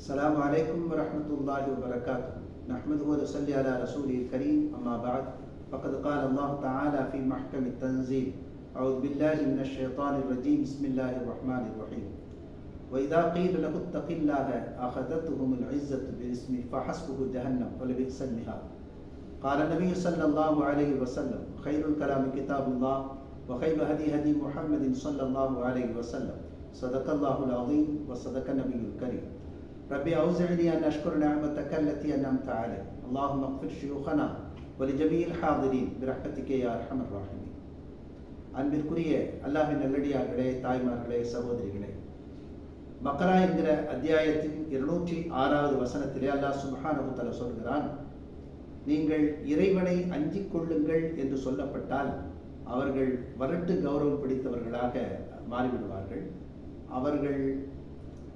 السلام عليكم ورحمة الله وبركاته. نحمده ونصلي على رسوله الكريم أما بعد فقد قال الله تعالى في محكم التنزيل أعوذ بالله من الشيطان الرجيم بسم الله الرحمن الرحيم. وإذا قيل له اتق الله أخذتهم العزة باسم فحسبه جهنم ولبئس المهاد. قال النبي صلى الله عليه وسلم خير الكلام كتاب الله وخير هدي هدي محمد صلى الله عليه وسلم. صدق الله العظيم وصدق النبي الكريم. ربي أوزعني أن أشكر نعمتك التي أنعمت علي اللهم اغفر شيوخنا ولجميع الحاضرين برحمتك يا أرحم الراحمين அன்பிற்குரிய அல்லாஹின் நல்லடியார்களே தாய்மார்களே சகோதரிகளே மக்கரா என்கிற அத்தியாயத்தின் இருநூற்றி ஆறாவது வசனத்திலே அல்லாஹ் சுப்ஹானஹு தஆலா சொல்கிறான் நீங்கள் இறைவனை அஞ்சிக் கொள்ளுங்கள் என்று சொல்லப்பட்டால் அவர்கள் வரட்டு கௌரவம் பிடித்தவர்களாக மாறிவிடுவார்கள் அவர்கள்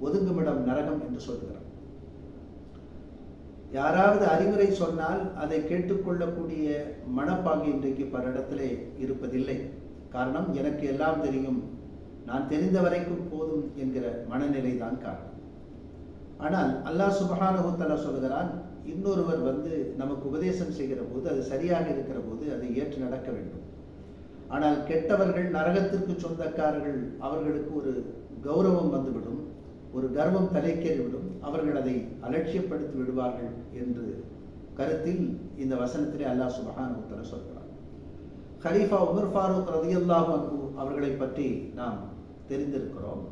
ஒதுங்குமிடம் நரகம் என்று சொல்கிறார் யாராவது அறிவுரை சொன்னால் அதை கேட்டுக்கொள்ளக்கூடிய மனப்பாங்கு இன்றைக்கு பல இடத்திலே இருப்பதில்லை. காரணம் எனக்கு எல்லாம் தெரியும். நான் தெரிந்த வரைக்கும் போதும் என்கிற மனநிலை தான் காரணம். ஆனால் அல்லாஹ் சுபஹானஹுத்தலா சொல்கிறான் இன்னொருவர் வந்து நமக்கு உபதேசம் செய்கிற போது அது சரியாக இருக்கிற போது அதை ஏற்று நடக்க வேண்டும். ஆனால் கெட்டவர்கள் நரகத்திற்கு சொந்தக்காரர்கள் அவர்களுக்கு ஒரு கௌரவம் வந்துவிடும். ஒரு கர்வம் தலைக்கேறிவிடும் அவர்கள் அதை அலட்சியப்படுத்தி விடுவார்கள் என்று கருத்தில் இந்த வசனத்திலே அல்லாஹ் சுபஹானுத்தர சொல்கிறார் ஹலீஃபா உமர் ஃபாரூக் ரதியல்லாஹு அன்ஹு அவர்களை பற்றி நாம் தெரிந்திருக்கிறோம்.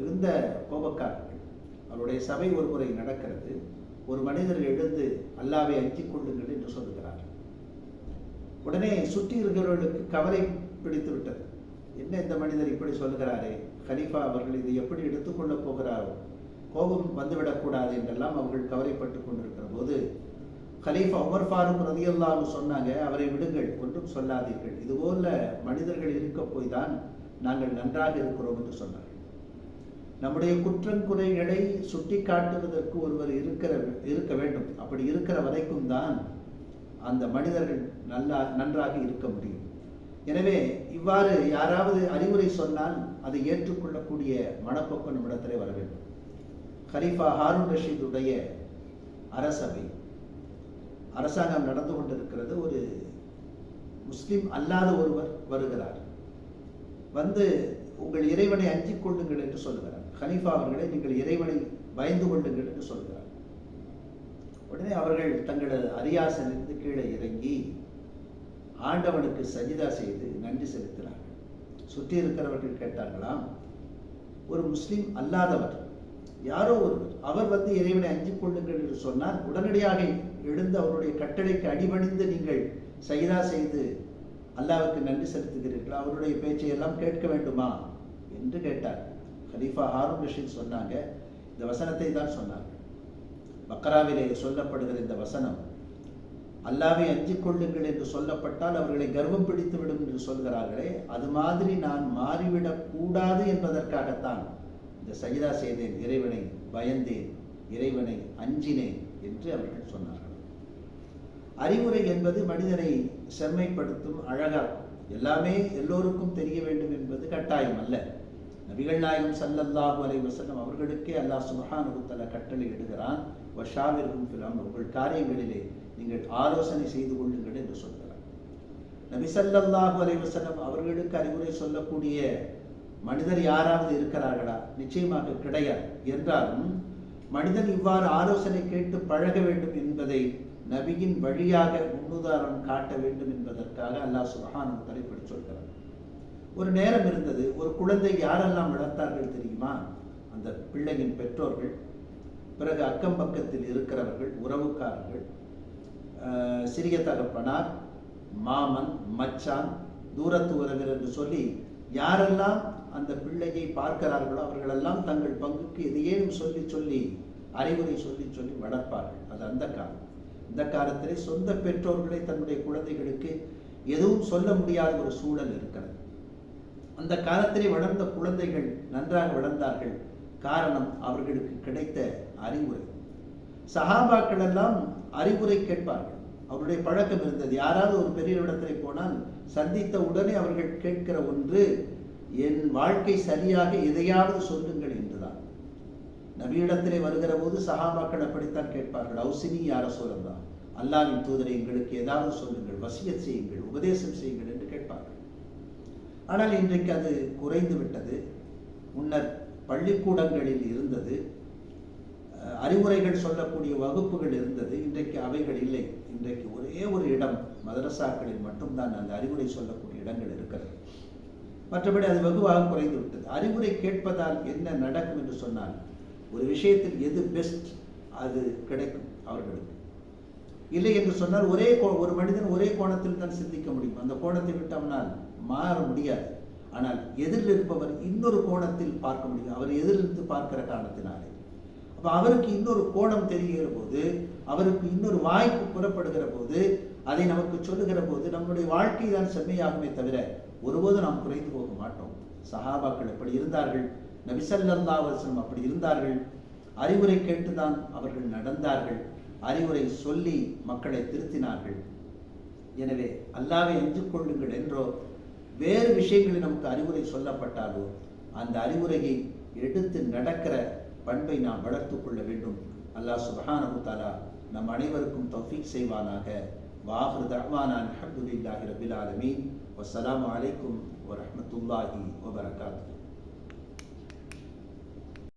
இருந்த கோபக்காரர்கள் அவருடைய சபை ஒரு முறை நடக்கிறது. ஒரு மனிதர் எழுந்து அல்லாவை அஞ்சிக் கொள்ளுங்கள் என்று சொல்கிறார். உடனே சுற்றி இருக்கிறவர்களுக்கு கவலை பிடித்து விட்டது. என்ன இந்த மனிதர் இப்படி சொல்லுகிறாரே கலீஃபா அவர்கள் இதை எப்படி எடுத்துக்கொள்ளப் போகிறாரோ கோபம் வந்துவிடக்கூடாது என்றெல்லாம் அவர்கள் கவலைப்பட்டு கொண்டிருக்கிற போது கலீஃபா உமர் ஃபாரூக் ரதியல்லான்னு சொன்னாங்க அவரை விடுங்கள் ஒன்றும் சொல்லாதீர்கள். இதுபோல மனிதர்கள் இருக்க போய் தான் நாங்கள் நன்றாக இருக்கிறோம் என்று சொன்னார்கள் நம்முடைய குற்றங்குறைகளை சுட்டி காட்டுவதற்கு ஒருவர் இருக்கிற இருக்க வேண்டும். அப்படி இருக்கிற வரைக்கும் தான் அந்த மனிதர்கள் நல்லா நன்றாக இருக்க முடியும். எனவே இவ்வாறு யாராவது அறிவுரை சொன்னால் அதை ஏற்றுக்கொள்ளக்கூடிய மனப்போக்கம் நம்மிடத்திலே வர வேண்டும். ஹரீஃபா ஹாரூன் ரஷீதுடைய அரசவை அரசாங்கம் நடந்து கொண்டிருக்கிறது. ஒரு முஸ்லிம் அல்லாத ஒருவர் வருகிறார். வந்து உங்கள் இறைவனை அஞ்சிக் கொள்ளுங்கள் என்று சொல்லுகிறார். ஹனீஃபா அவர்களை நீங்கள் இறைவனை பயந்து கொள்ளுங்கள் என்று சொல்கிறார் உடனே அவர்கள் தங்களது அரியாசனிலிருந்து கீழே இறங்கி ஆண்டவனுக்கு சஜிதா செய்து நன்றி செலுத்தினார்கள். சுற்றி இருக்கிறவர்கள் கேட்டார்களாம் ஒரு முஸ்லீம் அல்லாதவர் யாரோ ஒருவர் அவர் வந்து இறைவனை அஞ்சு கொள்ளுங்கள் என்று சொன்னால் உடனடியாக எழுந்து அவருடைய கட்டளைக்கு அடிபணிந்து நீங்கள் சைதா செய்து அல்லாவுக்கு நன்றி செலுத்துகிறீர்களா? அவருடைய பேச்சை எல்லாம் கேட்க வேண்டுமா? என்று கேட்டார். ஹலீஃபா ஹாரூன் ரஷீத் சொன்னாங்க. இந்த வசனத்தை தான் சொன்னார் பக்ராவிலே சொல்லப்படுகிற இந்த வசனம் அல்லாவை அஞ்சு கொள்ளுங்கள் என்று சொல்லப்பட்டால் அவர்களை கர்வம் பிடித்துவிடும் என்று சொல்கிறார்களே அது மாதிரி நான் மாறிவிடக் கூடாது என்பதற்காகத்தான் இந்த சஜிதா செய்தேன் இறைவனை பயந்தேன் இறைவனை அஞ்சினேன் என்று அவர்கள் சொன்னார்கள். அறிவுரை என்பது மனிதனை செம்மைப்படுத்தும் அழகாகும் எல்லாமே எல்லோருக்கும் தெரிய வேண்டும் என்பது கட்டாயம் அல்ல. நபிகள் நாயகம் சல்லல்லாஹு அலை வசல்லம் அவர்களுக்கே அல்லாஹ் சுபஹானுகுத்தல கட்டளை இடுகிறான். வஷாவிற்கும் உங்கள் காரியங்களிலே நீங்கள் ஆலோசனை செய்து கொள்ளுங்கள் என்று சொல்கிறார். நபிசல்லாஹு அலைவசனம் அவர்களுக்கு அறிவுரை சொல்லக்கூடிய மனிதர் யாராவது இருக்கிறார்களா? நிச்சயமாக கிடையாது. என்றாலும் மனிதன் இவ்வாறு ஆலோசனை கேட்டு பழக வேண்டும் என்பதை நபியின் வழியாக முன்னுதாரணம் காட்ட வேண்டும் என்பதற்காக அல்லாஹ் சுபஹானு தலைப்படி சொல்கிறார் ஒரு நேரம் இருந்தது. ஒரு குழந்தை யாரெல்லாம் வளர்த்தார்கள் தெரியுமா? அந்த பிள்ளையின் பெற்றோர்கள் பிறகு அக்கம் பக்கத்தில் இருக்கிறவர்கள் உறவுக்காரர்கள் சிறிய தகப்பனார் மாமன் மச்சான் தூரத்து உறவினர் என்று சொல்லி யாரெல்லாம் அந்த பிள்ளையை பார்க்கிறார்களோ அவர்களெல்லாம் தங்கள் பங்குக்கு எதையேனும் சொல்லி சொல்லி அறிவுரை சொல்லி சொல்லி வளர்ப்பார்கள். அது அந்த காலம். இந்த காலத்திலே சொந்த பெற்றோர்களை தன்னுடைய குழந்தைகளுக்கு எதுவும் சொல்ல முடியாத ஒரு சூழல் இருக்கிறது. அந்த காலத்திலே வளர்ந்த குழந்தைகள் நன்றாக வளர்ந்தார்கள். காரணம் அவர்களுக்கு கிடைத்த அறிவுரை. சஹாபாக்கள் எல்லாம் அறிவுரை கேட்பார்கள். அவருடைய பழக்கம் இருந்தது. யாராவது ஒரு பெரிய இடத்திலே போனால் சந்தித்த உடனே அவர்கள் கேட்கிற ஒன்று என் வாழ்க்கை சரியாக எதையாவது சொல்லுங்கள் என்றுதான். நபியிடத்திலே வருகிற போது சகாபாக்கள் அப்படித்தான் கேட்பார்கள். அவுசினி யார சொல்லலாம் அல்லாவின் தூதரை எங்களுக்கு ஏதாவது சொல்லுங்கள். வசியத் செய்யுங்கள் உபதேசம் செய்யுங்கள் என்று கேட்பார்கள். ஆனால் இன்றைக்கு அது குறைந்து விட்டது. முன்னர் பள்ளிக்கூடங்களில் இருந்தது. அறிவுரைகள் சொல்லக்கூடிய வகுப்புகள் இருந்தது. இன்றைக்கு அவைகள் இல்லை. இன்றைக்கு ஒரே ஒரு இடம் மதரசாக்களில் மட்டும்தான் அந்த அறிவுரை சொல்லக்கூடிய இடங்கள் இருக்கிறது. மற்றபடி அது வெகுவாக குறைந்து விட்டது. அறிவுரை கேட்பதால் என்ன நடக்கும் என்று சொன்னால் ஒரு விஷயத்தில் எது பெஸ்ட் அது கிடைக்கும் அவர்களுக்கு. இல்லை என்று சொன்னால் ஒரே கோ- ஒரு மனிதன் ஒரே கோணத்தில் தான் சிந்திக்க முடியும். அந்த கோணத்தை விட்டு அவனால் மாற முடியாது. ஆனால் எதிரில் இருப்பவர் இன்னொரு கோணத்தில் பார்க்க முடியும். அவர் எதிரிலிருந்து பார்க்கிற காரணத்தினாலே. அப்போ அவருக்கு இன்னொரு கோணம் தெரிகிற போது அவருக்கு இன்னொரு வாய்ப்பு புறப்படுகிற போது அதை நமக்கு சொல்லுகிற போது நம்முடைய வாழ்க்கை தான் செம்மையாகுமே தவிர ஒருபோதும் நாம் குறைந்து போக மாட்டோம். சஹாபாக்கள் எப்படி இருந்தார்கள். நபிசல்லா வசனம் அப்படி இருந்தார்கள். அறிவுரை கேட்டுதான் அவர்கள் நடந்தார்கள். அறிவுரை சொல்லி மக்களை திருத்தினார்கள். எனவே அல்லாவை அஞ்சு கொள்ளுங்கள் என்றோ வேறு விஷயங்களில் நமக்கு அறிவுரை சொல்லப்பட்டாலோ அந்த அறிவுரையை எடுத்து நடக்கிற பண்பை நாம் வளர்த்து கொள்ள வேண்டும். அல்லாஹ் சுப்ஹானஹு தாலா நம் அனைவருக்கும் தௌஃபீக் செய்வானாக. வாஹர் தஹ்வானான் அல்ஹம்துலில்லாஹி ரபில் ஆலமீன். வசலாம் அலைக்கும் வரமத்துல்லாஹி வபரகாத்து